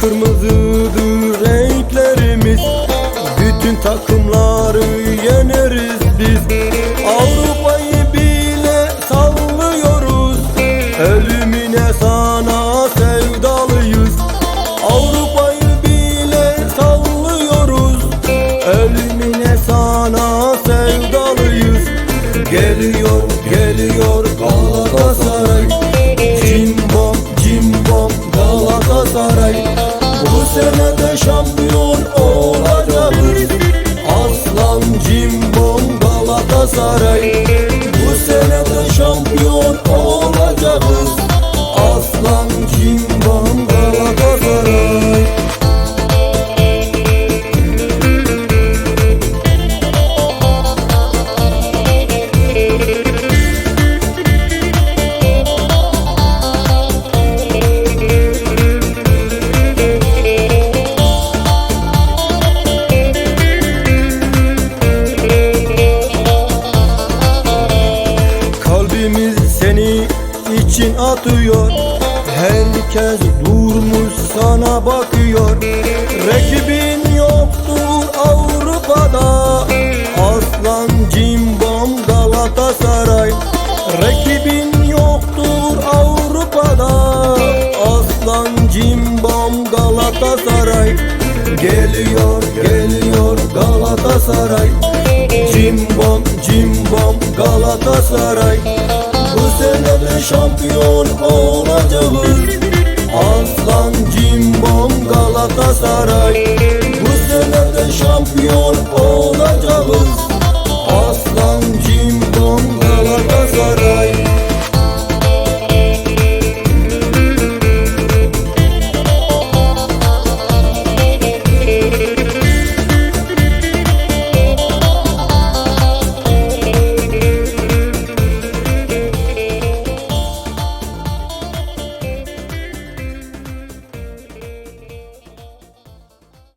kırmızıdır renklerimiz. Bütün takımları yeneriz biz. Avrupa'yı bile sallıyoruz Ölümüne sana sevdalıyız. Avrupa'yı bile sallıyoruz Ölümüne sana sevdalıyız. Gelin Bu sene de şampiyon olacağız Aslan cimbom Galatasaray. Bu sene de şampiyon olacağız. Aslan cimbom Galatasaray atıyor Herkes durmuş sana bakıyor. Rakibin yoktur Avrupa'da. Aslan cimbom Galatasaray. Rakibin yoktur Avrupa'da. Aslan cimbom Galatasaray. Geliyor geliyor Galatasaray. Cimbom cimbom Galatasaray Bu sene de şampiyon olacağız